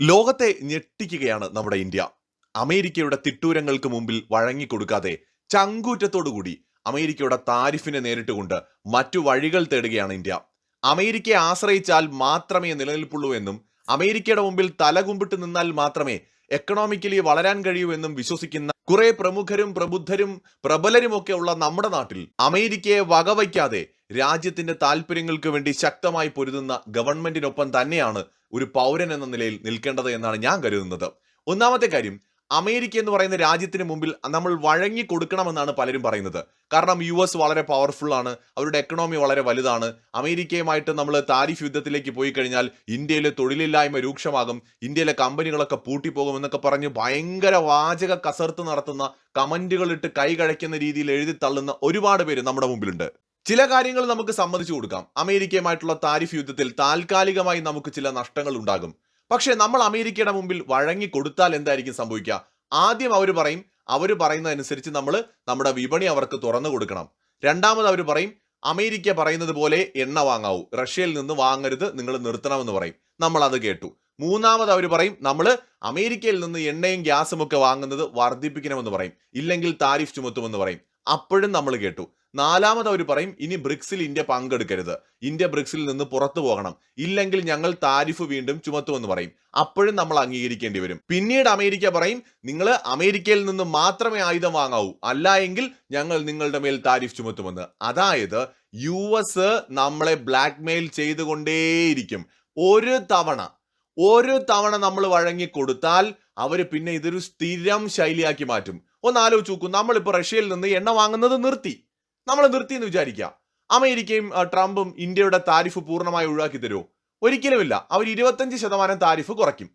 ലോകത്തെ ഞെട്ടിക്കുകയാണ് നമ്മുടെ ഇന്ത്യ. അമേരിക്കയുടെ തിട്ടൂരങ്ങൾക്ക് മുമ്പിൽ വഴങ്ങിക്കൊടുക്കാതെ ചങ്കൂറ്റത്തോടുകൂടി അമേരിക്കയുടെ താരിഫിനെ നേരിട്ടുകൊണ്ട് മറ്റു വഴികൾ തേടുകയാണ് ഇന്ത്യ. അമേരിക്കയെ ആശ്രയിച്ചാൽ മാത്രമേ നിലനിൽപ്പുള്ളൂ എന്നും അമേരിക്കയുടെ മുമ്പിൽ തലകുമ്പിട്ട് നിന്നാൽ മാത്രമേ എക്കണോമിക്കലി വളരാൻ കഴിയൂ എന്നും വിശ്വസിക്കുന്ന കുറെ പ്രമുഖരും പ്രബുദ്ധരും പ്രബലരും ഒക്കെ ഉള്ള നമ്മുടെ നാട്ടിൽ അമേരിക്കയെ വകവയ്ക്കാതെ രാജ്യത്തിന്റെ താല്പര്യങ്ങൾക്ക് വേണ്ടി ശക്തമായി പൊരുതുന്ന ഗവൺമെന്റിനൊപ്പം തന്നെയാണ് ഒരു പൗരൻ എന്ന നിലയിൽ നിൽക്കേണ്ടത് എന്നാണ് ഞാൻ കരുതുന്നത്. ഒന്നാമത്തെ കാര്യം അമേരിക്ക എന്ന് പറയുന്ന രാജ്യത്തിന് മുമ്പിൽ നമ്മൾ വഴങ്ങി കൊടുക്കണമെന്നാണ് പലരും പറയുന്നത്. കാരണം യു എസ് വളരെ പവർഫുൾ ആണ് അവരുടെ എക്കണോമി വളരെ വലുതാണ്. അമേരിക്കയുമായിട്ട് നമ്മൾ താരിഫ് യുദ്ധത്തിലേക്ക് പോയി കഴിഞ്ഞാൽ ഇന്ത്യയിലെ തൊഴിലില്ലായ്മ രൂക്ഷമാകും ഇന്ത്യയിലെ കമ്പനികളൊക്കെ പൂട്ടിപ്പോകും എന്നൊക്കെ പറഞ്ഞ് ഭയങ്കര വാചക കസർത്ത് നടത്തുന്ന കമന്റുകളിട്ട് കൈ കഴിക്കുന്ന രീതിയിൽ എഴുതി തള്ളുന്ന ഒരുപാട് പേര് നമ്മുടെ മുമ്പിലുണ്ട്. ചില കാര്യങ്ങൾ നമുക്ക് സമ്മതിച്ചു കൊടുക്കാം. അമേരിക്കയുമായിട്ടുള്ള താരിഫ് യുദ്ധത്തിൽ താൽക്കാലികമായി നമുക്ക് ചില നഷ്ടങ്ങൾ ഉണ്ടാകും. പക്ഷേ നമ്മൾ അമേരിക്കയുടെ മുമ്പിൽ വഴങ്ങി കൊടുത്താൽ എന്തായിരിക്കും സംഭവിക്കുക? ആദ്യം അവർ പറയും അവർ പറയുന്നതനുസരിച്ച് നമ്മൾ നമ്മുടെ വിപണി അവർക്ക് തുറന്നു കൊടുക്കണം. രണ്ടാമത് അവർ പറയും അമേരിക്ക പറയുന്നത് പോലെ എണ്ണ വാങ്ങാവൂ. റഷ്യയിൽ നിന്ന് വാങ്ങരുത് നിങ്ങൾ നിർത്തണമെന്ന് പറയും. നമ്മൾ അത് കേട്ടു. മൂന്നാമത് അവർ പറയും നമ്മൾ അമേരിക്കയിൽ നിന്ന് എണ്ണയും ഗ്യാസും ഒക്കെ വാങ്ങുന്നത് വർദ്ധിപ്പിക്കണമെന്ന് പറയും. ഇല്ലെങ്കിൽ താരിഫ് ചുമത്തുമെന്ന് പറയും. അപ്പോഴും നമ്മൾ കേട്ടു. നാലാമത് അവർ പറയും ഇനി ബ്രിക്സിൽ ഇന്ത്യ പങ്കെടുക്കരുത്. ഇന്ത്യ ബ്രിക്സിൽ നിന്ന് പുറത്തു പോകണം. ഇല്ലെങ്കിൽ ഞങ്ങൾ താരിഫ് വീണ്ടും ചുമത്തുമെന്ന് പറയും. അപ്പോഴും നമ്മൾ അംഗീകരിക്കേണ്ടി വരും. പിന്നീട് അമേരിക്ക പറയും നിങ്ങൾ അമേരിക്കയിൽ നിന്ന് മാത്രമേ ആയുധം വാങ്ങാവൂ. അല്ല എങ്കിൽ ഞങ്ങൾ നിങ്ങളുടെ മേൽ താരിഫ് ചുമത്തുമെന്ന്. അതായത് യു എസ് നമ്മളെ ബ്ലാക്ക് മെയിൽ ചെയ്തുകൊണ്ടേയിരിക്കും. ഒരു തവണ ഒരു തവണ നമ്മൾ വഴങ്ങി കൊടുത്താൽ അവർ പിന്നെ ഇതൊരു സ്ഥിരം ശൈലിയാക്കി മാറ്റും. ഒന്ന് ആലോചിച്ച് നോക്കൂ. നമ്മളിപ്പോൾ റഷ്യയിൽ നിന്ന് എണ്ണ വാങ്ങുന്നത് നിർത്തി. നമ്മൾ നിർത്തി എന്ന് വിചാരിക്കുക. അമേരിക്കയും ട്രംപും ഇന്ത്യയുടെ താരിഫ് പൂർണമായി ഒഴിവാക്കി തരുമോ ഒരിക്കലുമില്ല. അവർ ഇരുപത്തഞ്ച് ശതമാനം താരിഫ് കുറയ്ക്കും.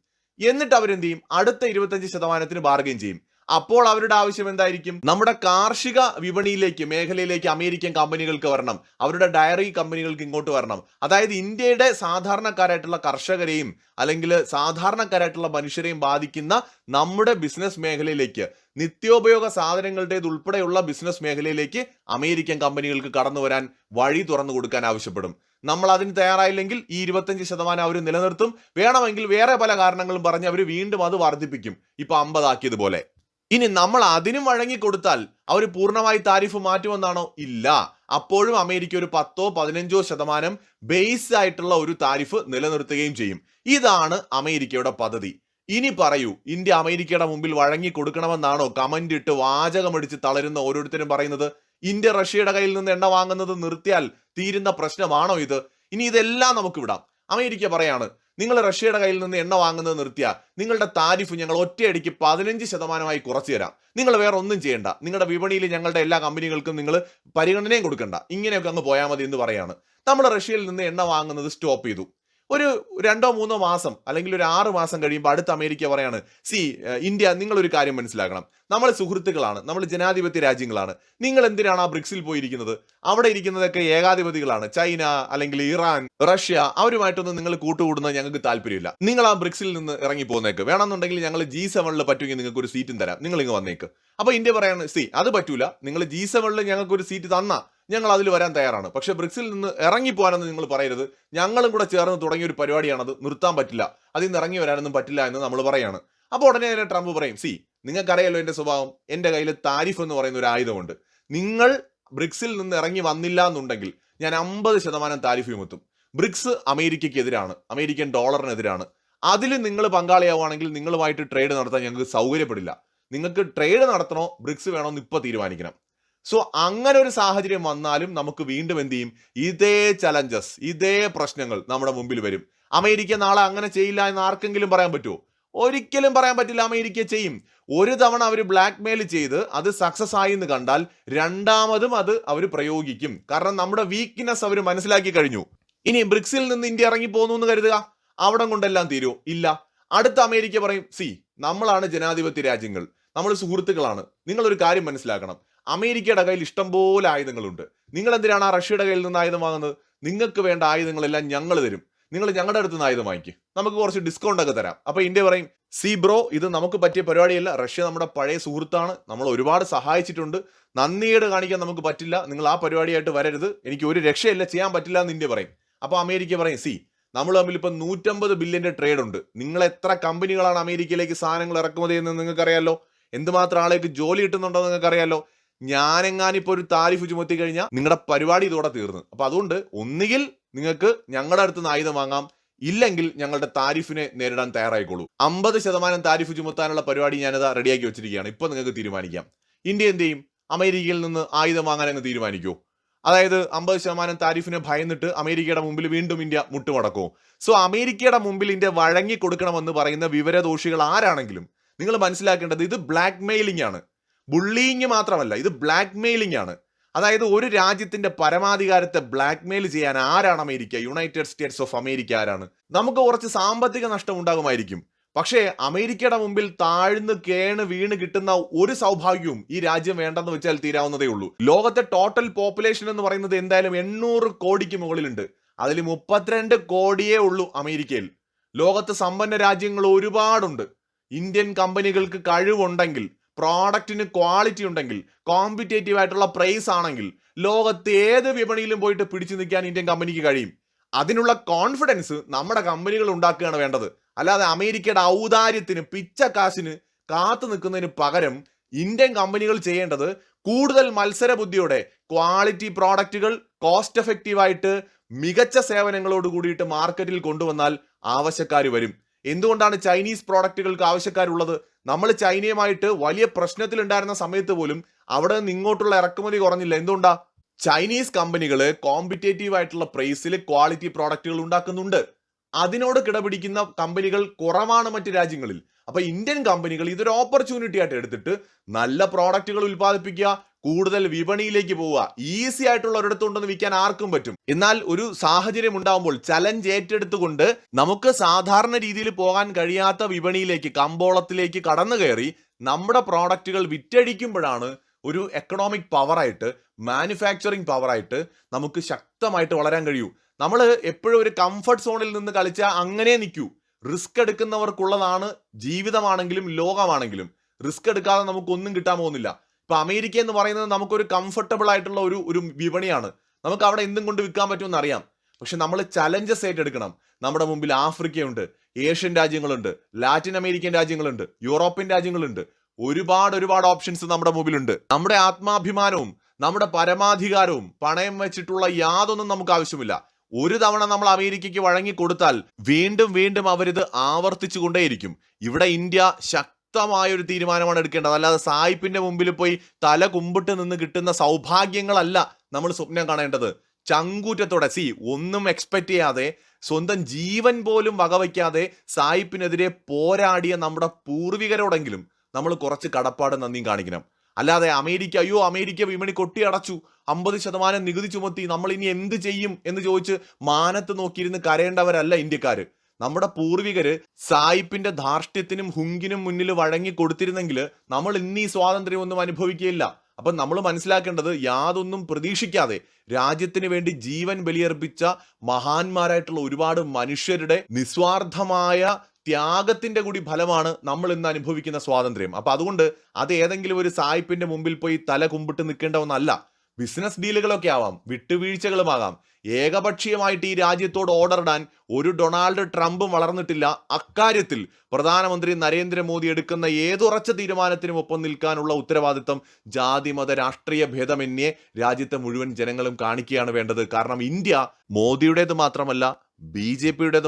എന്നിട്ട് അവരെന്ത് ചെയ്യും? അടുത്ത ഇരുപത്തഞ്ച് ശതമാനത്തിന് ബാർഗെയിൻ ചെയ്യും. അപ്പോൾ അവരുടെ ആവശ്യം എന്തായിരിക്കും? നമ്മുടെ കാർഷിക വിപണിയിലേക്ക് മേഖലയിലേക്ക് അമേരിക്കൻ കമ്പനികൾക്ക് വരണം. അവരുടെ ഡയറി കമ്പനികൾക്ക് ഇങ്ങോട്ട് വരണം. അതായത് ഇന്ത്യയുടെ സാധാരണക്കാരായിട്ടുള്ള കർഷകരെയും അല്ലെങ്കിൽ സാധാരണക്കാരായിട്ടുള്ള മനുഷ്യരെയും ബാധിക്കുന്ന നമ്മുടെ ബിസിനസ് മേഖലയിലേക്ക് നിത്യോപയോഗ സാധനങ്ങളുടേത് ഉൾപ്പെടെയുള്ള ബിസിനസ് മേഖലയിലേക്ക് അമേരിക്കൻ കമ്പനികൾക്ക് കടന്നു വരാൻ വഴി തുറന്നു കൊടുക്കാൻ ആവശ്യപ്പെടും. നമ്മൾ അതിന് തയ്യാറായില്ലെങ്കിൽ ഈ ഇരുപത്തഞ്ച് ശതമാനം അവർ നിലനിർത്തും. വേണമെങ്കിൽ വേറെ പല കാരണങ്ങളും പറഞ്ഞ് അവർ വീണ്ടും അത് വർദ്ധിപ്പിക്കും. ഇപ്പൊ അമ്പതാക്കിയതുപോലെ. ഇനി നമ്മൾ അതിനും വഴങ്ങി കൊടുത്താൽ അവർ പൂർണമായി താരിഫ് മാറ്റുമെന്നാണോ? ഇല്ല. അപ്പോഴും അമേരിക്ക ഒരു പത്തോ പതിനഞ്ചോ ശതമാനം ബേസ് ആയിട്ടുള്ള ഒരു താരിഫ് നിലനിർത്തുകയും ചെയ്യും. ഇതാണ് അമേരിക്കയുടെ പദ്ധതി. ഇനി പറയൂ ഇന്ത്യ അമേരിക്കയുടെ മുമ്പിൽ വഴങ്ങി കൊടുക്കണമെന്നാണോ? കമന്റ് ഇട്ട് വാചകമടിച്ച് തളരുന്ന ഓരോരുത്തരും പറയുന്നത് ഇന്ത്യ റഷ്യയുടെ കയ്യിൽ നിന്ന് എണ്ണ വാങ്ങുന്നത് നിർത്തിയാൽ തീരുന്ന പ്രശ്നമാണോ ഇത്? ഇനി ഇതെല്ലാം നമുക്ക് വിടാം. അമേരിക്ക പറയാണ് നിങ്ങൾ റഷ്യയുടെ കയ്യിൽ നിന്ന് എണ്ണ വാങ്ങുന്നത് നിർത്തിയാൽ നിങ്ങളുടെ താരിഫ് ഞങ്ങൾ ഒറ്റയടിക്ക് പതിനഞ്ച് ശതമാനമായി കുറച്ചു തരാം. നിങ്ങൾ വേറെ ഒന്നും ചെയ്യേണ്ട. നിങ്ങളുടെ വിപണിയിൽ ഞങ്ങളുടെ എല്ലാ കമ്പനികൾക്കും നിങ്ങൾ പരിഗണനയും കൊടുക്കണ്ട. ഇങ്ങനെയൊക്കെ അങ്ങ് പോയാൽ മതി എന്ന് പറയാണ്. നമ്മൾ റഷ്യയിൽ നിന്ന് എണ്ണ വാങ്ങുന്നത് സ്റ്റോപ്പ് ചെയ്തു. ഒരു രണ്ടോ മൂന്നോ മാസം അല്ലെങ്കിൽ ഒരു ആറ് മാസം കഴിയുമ്പോൾ അടുത്ത അമേരിക്ക പറയാണ് സി ഇന്ത്യ നിങ്ങളൊരു കാര്യം മനസ്സിലാക്കണം. നമ്മൾ സുഹൃത്തുക്കളാണ് നമ്മൾ ജനാധിപത്യ രാജ്യങ്ങളാണ്. നിങ്ങൾ എന്തിനാണ് ആ ബ്രിക്സിൽ പോയിരിക്കുന്നത്? അവിടെ ഇരിക്കുന്നതൊക്കെ ഏകാധിപതികളാണ്. ചൈന അല്ലെങ്കിൽ ഇറാൻ റഷ്യ അവരുമായിട്ടൊന്നും നിങ്ങൾ കൂട്ടുകൂടുന്നത് ഞങ്ങൾക്ക് താല്പര്യമില്ല. നിങ്ങൾ ആ ബ്രിക്സിൽ നിന്ന് ഇറങ്ങി പോകുന്നേക്ക് വേണമെന്നുണ്ടെങ്കിൽ ഞങ്ങൾ ജി സെവനിൽ പറ്റുമെങ്കിൽ നിങ്ങൾക്ക് ഒരു സീറ്റും തരാം. നിങ്ങൾ ഇങ്ങ് വന്നേക്ക്. അപ്പൊ ഇന്ത്യ പറയാണ് സി അത് പറ്റൂല. നിങ്ങൾ ജി സെവനിൽ ഞങ്ങൾക്ക് ഒരു സീറ്റ് തന്നാ. ഞങ്ങൾ അതിൽ വരാൻ തയ്യാറാണ്. പക്ഷെ ബ്രിക്സിൽ നിന്ന് ഇറങ്ങിപ്പോകാനെന്ന് നിങ്ങൾ പറയരുത്. ഞങ്ങളും കൂടെ ചേർന്ന് തുടങ്ങിയ ഒരു പരിപാടിയാണത്. നിർത്താൻ പറ്റില്ല. അതിൽ നിന്ന് ഇറങ്ങി വരാനൊന്നും പറ്റില്ല എന്ന് നമ്മൾ പറയാണ്. അപ്പോൾ ഉടനെ തന്നെ ട്രംപ് പറയും സി നിങ്ങൾക്കറിയാലോ എന്റെ സ്വഭാവം? എന്റെ കയ്യിൽ താരിഫ് എന്ന് പറയുന്ന ഒരു ആയുധമുണ്ട്. നിങ്ങൾ ബ്രിക്സിൽ നിന്ന് ഇറങ്ങി വന്നില്ല എന്നുണ്ടെങ്കിൽ ഞാൻ അമ്പത് ശതമാനം താരിഫ് ചുമത്തും. ബ്രിക്സ് അമേരിക്കയ്ക്ക് എതിരാണ് അമേരിക്കൻ ഡോളറിനെതിരാണ്. അതിൽ നിങ്ങൾ പങ്കാളിയാവുകയാണെങ്കിൽ നിങ്ങളുമായിട്ട് ട്രേഡ് നടത്താൻ ഞങ്ങൾക്ക് സൗകര്യപ്പെടില്ല. നിങ്ങൾക്ക് ട്രേഡ് നടത്തണോ? ബ്രിക്സ് വേണോ എന്ന് ഇപ്പൊ തീരുമാനിക്കണം. സോ അങ്ങനെ ഒരു സാഹചര്യം വന്നാലും നമുക്ക് വീണ്ടും എന്ത് ചെയ്യും? ഇതേ ചലഞ്ചസ് ഇതേ പ്രശ്നങ്ങൾ നമ്മുടെ മുമ്പിൽ വരും. അമേരിക്ക നാളെ അങ്ങനെ ചെയ്യില്ല എന്ന് ആർക്കെങ്കിലും പറയാൻ പറ്റുമോ ഒരിക്കലും പറയാൻ പറ്റില്ല അമേരിക്ക ചെയ്യും. ഒരു തവണ അവർ ബ്ലാക്ക് മെയിൽ ചെയ്ത് അത് സക്സസ് ആയി എന്ന് കണ്ടാൽ രണ്ടാമതും അത് അവർ പ്രയോഗിക്കും. കാരണം നമ്മുടെ വീക്ക്നെസ് അവർ മനസ്സിലാക്കി കഴിഞ്ഞു. ഇനി ബ്രിക്സിൽ നിന്ന് ഇന്ത്യ ഇറങ്ങി പോകുന്നു എന്ന് കരുതുക. അവിടം കൊണ്ടെല്ലാം തീരുമോ ഇല്ല. അടുത്ത അമേരിക്ക പറയും സി നമ്മളാണ് ജനാധിപത്യ രാജ്യങ്ങൾ. നമ്മൾ സുഹൃത്തുക്കളാണ്. നിങ്ങളൊരു കാര്യം മനസ്സിലാക്കണം. അമേരിക്കയുടെ കയ്യിൽ ഇഷ്ടംപോലെ ആയുധങ്ങളുണ്ട്. നിങ്ങൾ എന്തിനാണ് ആ റഷ്യയുടെ കയ്യിൽ നിന്ന് ആയുധം വാങ്ങുന്നത്? നിങ്ങൾക്ക് വേണ്ട ആയുധങ്ങളെല്ലാം ഞങ്ങൾ തരും. നിങ്ങൾ ഞങ്ങളുടെ അടുത്ത് നിന്ന് ആയുധം വാങ്ങിക്കും. നമുക്ക് കുറച്ച് ഡിസ്കൗണ്ട് ഒക്കെ തരാം. അപ്പോൾ ഇന്ത്യ പറയും സി ബ്രോ ഇത് നമുക്ക് പറ്റിയ പരിപാടിയല്ല. റഷ്യ നമ്മുടെ പഴയ സുഹൃത്താണ്. നമ്മൾ ഒരുപാട് സഹായിച്ചിട്ടുണ്ട്. നന്ദിയേട് കാണിക്കാൻ നമുക്ക് പറ്റില്ല. നിങ്ങൾ ആ പരിപാടിയായിട്ട് വരരുത്. എനിക്ക് ഒരു രക്ഷയല്ല. ചെയ്യാൻ പറ്റില്ല എന്ന് ഇന്ത്യ പറയും. അപ്പോൾ അമേരിക്ക പറയും സി നമ്മൾ തമ്മിൽ ഇപ്പം നൂറ്റമ്പത് ബില്യന്റെ ട്രേഡ് ഉണ്ട്. നിങ്ങൾ എത്ര കമ്പനികളാണ് അമേരിക്കയിലേക്ക് സാധനങ്ങൾ ഇറക്കുമതി എന്ന് നിങ്ങൾക്കറിയാലോ? എന്തുമാത്രം ആളേക്ക് ജോലി കിട്ടുന്നുണ്ടോ നിങ്ങൾക്കറിയാലോ? ഞാനെങ്ങാനിപ്പോ ഒരു താരിഫ് ചുമത്തി കഴിഞ്ഞാൽ നിങ്ങളുടെ പരിപാടി ഇതോടെ തീർന്നു. അപ്പോൾ അതുകൊണ്ട് ഒന്നുകിൽ നിങ്ങൾക്ക് ഞങ്ങളുടെ അടുത്ത് നിന്ന് ആയുധം വാങ്ങാം ഇല്ലെങ്കിൽ ഞങ്ങളുടെ താരിഫിനെ നേരിടാൻ തയ്യാറായിക്കോളൂ. അമ്പത് ശതമാനം താരിഫ് ചുമത്താനുള്ള പരിപാടി ഞാനത് റെഡിയാക്കി വെച്ചിരിക്കുകയാണ്. ഇപ്പൊ നിങ്ങൾക്ക് തീരുമാനിക്കാം. ഇന്ത്യ എന്ത് ചെയ്യും? അമേരിക്കയിൽ നിന്ന് ആയുധം വാങ്ങാൻ അങ്ങ് തീരുമാനിക്കുമോ അതായത് അമ്പത് ശതമാനം താരിഫിനെ ഭയന്നിട്ട് അമേരിക്കയുടെ മുമ്പിൽ വീണ്ടും ഇന്ത്യ മുട്ടുമടക്കും സോ അമേരിക്കയുടെ മുമ്പിൽ ഇന്ത്യ വഴങ്ങി കൊടുക്കണമെന്ന് പറയുന്ന വിവരദോഷികൾ ആരാണെങ്കിലും നിങ്ങൾ മനസ്സിലാക്കേണ്ടത് ഇത് ബ്ലാക്ക് മെയിലിംഗ് ആണ്. ബുള്ളിങ് മാത്രമല്ല ഇത് ബ്ലാക്ക് മെയിലിംഗ് ആണ് അതായത് ഒരു രാജ്യത്തിന്റെ പരമാധികാരത്തെ ബ്ലാക്ക്മെയിൽ ചെയ്യാൻ ആരാണ് America? United States of America ആരാണ്? നമുക്ക് കുറച്ച് സാമ്പത്തിക നഷ്ടം ഉണ്ടാകുമായിരിക്കും. പക്ഷേ അമേരിക്കയുടെ മുമ്പിൽ താഴ്ന്ന് കേണ് വീണ് കിട്ടുന്ന ഒരു സൗഭാഗ്യവും ഈ രാജ്യം വേണ്ടെന്ന് വെച്ചാൽ തീരാവുന്നതേ ഉള്ളൂ. ലോകത്തെ ടോട്ടൽ പോപ്പുലേഷൻ എന്ന് പറയുന്നത് എന്തായാലും എണ്ണൂറ് കോടിക്ക് മുകളിലുണ്ട്. അതിൽ മുപ്പത്തിരണ്ട് കോടിയേ ഉള്ളൂ അമേരിക്കയിൽ. ലോകത്ത് സമ്പന്ന രാജ്യങ്ങൾ ഒരുപാടുണ്ട്. ഇന്ത്യൻ കമ്പനികൾക്ക് കഴിവുണ്ടെങ്കിൽ പ്രോഡക്റ്റിന് ക്വാളിറ്റി ഉണ്ടെങ്കിൽ കോമ്പറ്റേറ്റീവ് ആയിട്ടുള്ള പ്രൈസ് ആണെങ്കിൽ ലോകത്ത് ഏത് വിപണിയിലും പോയിട്ട് പിടിച്ചു നിൽക്കാൻ ഇന്ത്യൻ കമ്പനിക്ക് കഴിയും. അതിനുള്ള കോൺഫിഡൻസ് നമ്മുടെ കമ്പനികൾ ഉണ്ടാക്കുകയാണ് വേണ്ടത്. അല്ലാതെ അമേരിക്കയുടെ ഔദാര്യത്തിന് പിച്ചക്കാശിന് കാത്തു നിൽക്കുന്നതിന് പകരം ഇന്ത്യൻ കമ്പനികൾ ചെയ്യേണ്ടത് കൂടുതൽ മത്സര ബുദ്ധിയോടെ ക്വാളിറ്റി പ്രോഡക്റ്റുകൾ കോസ്റ്റ് എഫക്റ്റീവായിട്ട് മികച്ച സേവനങ്ങളോട് കൂടിയിട്ട് മാർക്കറ്റിൽ കൊണ്ടുവന്നാൽ ആവശ്യക്കാർ വരും. എന്തുകൊണ്ടാണ് ചൈനീസ് പ്രോഡക്റ്റുകൾക്ക് ആവശ്യക്കാരുള്ളത്? നമ്മൾ ചൈനയുമായിട്ട് വലിയ പ്രശ്നത്തിലുണ്ടായിരുന്ന സമയത്ത് പോലും അവിടെ നിന്ന് ഇങ്ങോട്ടുള്ള ഇറക്കുമതി കുറഞ്ഞില്ല. എന്തുകൊണ്ടാ? ചൈനീസ് കമ്പനികൾ കോമ്പറ്റേറ്റീവ് ആയിട്ടുള്ള പ്രൈസിൽ ക്വാളിറ്റി പ്രോഡക്റ്റുകൾ ഉണ്ടാക്കുന്നുണ്ട്. അതിനോട് കിടപിടിക്കുന്ന കമ്പനികൾ കുറവാണ് മറ്റ് രാജ്യങ്ങളിൽ. അപ്പൊ ഇന്ത്യൻ കമ്പനികൾ ഇതൊരു ഓപ്പർച്യൂണിറ്റി ആയിട്ട് എടുത്തിട്ട് നല്ല പ്രോഡക്റ്റുകൾ ഉൽപ്പാദിപ്പിക്കുക കൂടുതൽ വിപണിയിലേക്ക് പോവുക. ഈസി ആയിട്ടുള്ള ഒരിടത്തുണ്ടെന്ന് വിൽക്കാൻ ആർക്കും പറ്റും. എന്നാൽ ഒരു സാഹചര്യം ഉണ്ടാകുമ്പോൾ ചലഞ്ച് ഏറ്റെടുത്തുകൊണ്ട് നമുക്ക് സാധാരണ രീതിയിൽ പോകാൻ കഴിയാത്ത വിപണിയിലേക്ക് കമ്പോളത്തിലേക്ക് കടന്നു കയറി നമ്മുടെ പ്രോഡക്റ്റുകൾ വിറ്റഴിക്കുമ്പോഴാണ് ഒരു എക്കണോമിക് പവറായിട്ട് മാനുഫാക്ചറിങ് പവറായിട്ട് നമുക്ക് ശക്തമായിട്ട് വളരാൻ കഴിയൂ. നമ്മൾ എപ്പോഴും ഒരു കംഫർട്ട് സോണിൽ നിന്ന് കളിച്ചാൽ അങ്ങനെ നിൽക്കൂ. റിസ്ക് എടുക്കുന്നവർക്കുള്ളതാണ് ജീവിതമാണെങ്കിലും ലോകമാണെങ്കിലും. റിസ്ക് എടുക്കാതെ നമുക്കൊന്നും കിട്ടാൻ പോകുന്നില്ല. ഇപ്പൊ അമേരിക്ക എന്ന് പറയുന്നത് നമുക്കൊരു കംഫർട്ടബിൾ ആയിട്ടുള്ള ഒരു ഒരു വിപണിയാണ്. നമുക്ക് അവിടെ എന്തും കൊണ്ട് വിൽക്കാൻ പറ്റുമെന്ന് അറിയാം. പക്ഷെ നമ്മൾ ചലഞ്ചസ് ഏറ്റെടുക്കണം. നമ്മുടെ മുമ്പിൽ ആഫ്രിക്കയുണ്ട് ഏഷ്യൻ രാജ്യങ്ങളുണ്ട് ലാറ്റിൻ അമേരിക്കൻ രാജ്യങ്ങളുണ്ട് യൂറോപ്യൻ രാജ്യങ്ങളുണ്ട്. ഒരുപാട് ഒരുപാട് ഓപ്ഷൻസ് നമ്മുടെ മുമ്പിലുണ്ട്. നമ്മുടെ ആത്മാഭിമാനവും നമ്മുടെ പരമാധികാരവും പണയം വെച്ചിട്ടുള്ള യാതൊന്നും നമുക്ക് ആവശ്യമില്ല. ഒരു തവണ നമ്മൾ അമേരിക്കയ്ക്ക് വഴങ്ങി കൊടുത്താൽ വീണ്ടും വീണ്ടും അവരിത് ആവർത്തിച്ചു കൊണ്ടേയിരിക്കും ഇവിടെ ഇന്ത്യ ശക്തമായ ഒരു തീരുമാനമാണ് എടുക്കേണ്ടത്. അല്ലാതെ സായിപ്പിന്റെ മുമ്പിൽ പോയി തല കുമ്പിട്ട് നിന്ന് കിട്ടുന്ന സൗഭാഗ്യങ്ങളല്ല നമ്മൾ സ്വപ്നം കാണേണ്ടത്. ചങ്കൂറ്റത്തോടെ സി ഒന്നും എക്സ്പെക്ട് ചെയ്യാതെ സ്വന്തം ജീവൻ പോലും വകവയ്ക്കാതെ സായിപ്പിനെതിരെ പോരാടിയ നമ്മുടെ പൂർവികരോടെങ്കിലും നമ്മൾ കുറച്ച് കടപ്പാട് നന്ദിയും കാണിക്കണം. അല്ലാതെ അമേരിക്ക അയ്യോ അമേരിക്ക വിപണി കൊട്ടിയടച്ചു. അമ്പത് ശതമാനം നികുതി ചുമത്തി. നമ്മൾ ഇനി എന്ത് ചെയ്യും എന്ന് ചോദിച്ച് മാനത്ത് നോക്കിയിരുന്ന് കരയേണ്ടവരല്ല ഇന്ത്യക്കാര്. നമ്മുടെ പൂർവികര് സായിപ്പിന്റെ ധാർഷ്ട്യത്തിനും ഹുങ്കിനും മുന്നിൽ വഴങ്ങി കൊടുത്തിരുന്നെങ്കിൽ നമ്മൾ ഇന്ന് ഈ സ്വാതന്ത്ര്യം ഒന്നും അനുഭവിക്കുകയില്ല. അപ്പൊ നമ്മൾ മനസ്സിലാക്കേണ്ടത് യാതൊന്നും പ്രതീക്ഷിക്കാതെ രാജ്യത്തിന് വേണ്ടി ജീവൻ ബലിയർപ്പിച്ച മഹാന്മാരായിട്ടുള്ള ഒരുപാട് മനുഷ്യരുടെ നിസ്വാർത്ഥമായ ത്യാഗത്തിന്റെ കൂടി ഫലമാണ് നമ്മൾ ഇന്ന് അനുഭവിക്കുന്ന സ്വാതന്ത്ര്യം. അപ്പൊ അതുകൊണ്ട് അത് ഏതെങ്കിലും ഒരു സായിപ്പിന്റെ മുമ്പിൽ പോയി തല കുമ്പിട്ട് നിൽക്കേണ്ട ഒന്നല്ല. ബിസിനസ് ഡീലുകളൊക്കെ ആവാം വിട്ടുവീഴ്ചകളുമാകാം ഏകപക്ഷീയമായിട്ട് ഈ രാജ്യത്തോട് ഓർഡർ ഇടാൻ ഒരു ഡൊണാൾഡ് ട്രംപും വളർന്നിട്ടില്ല. അക്കാര്യത്തിൽ പ്രധാനമന്ത്രി നരേന്ദ്രമോദി എടുക്കുന്ന ഏതുറച്ച തീരുമാനത്തിനും ഒപ്പം നിൽക്കാനുള്ള ഉത്തരവാദിത്തം ജാതി മത രാഷ്ട്രീയ ഭേദമന്യേ രാജ്യത്തെ മുഴുവൻ ജനങ്ങളും കാണിക്കുകയാണ് വേണ്ടത്. കാരണം ഇന്ത്യ മോദിയുടേത് മാത്രമല്ല ബി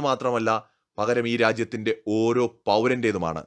മാത്രമല്ല പകരം ഈ രാജ്യത്തിന്റെ ഓരോ പൗരന്റേതുമാണ്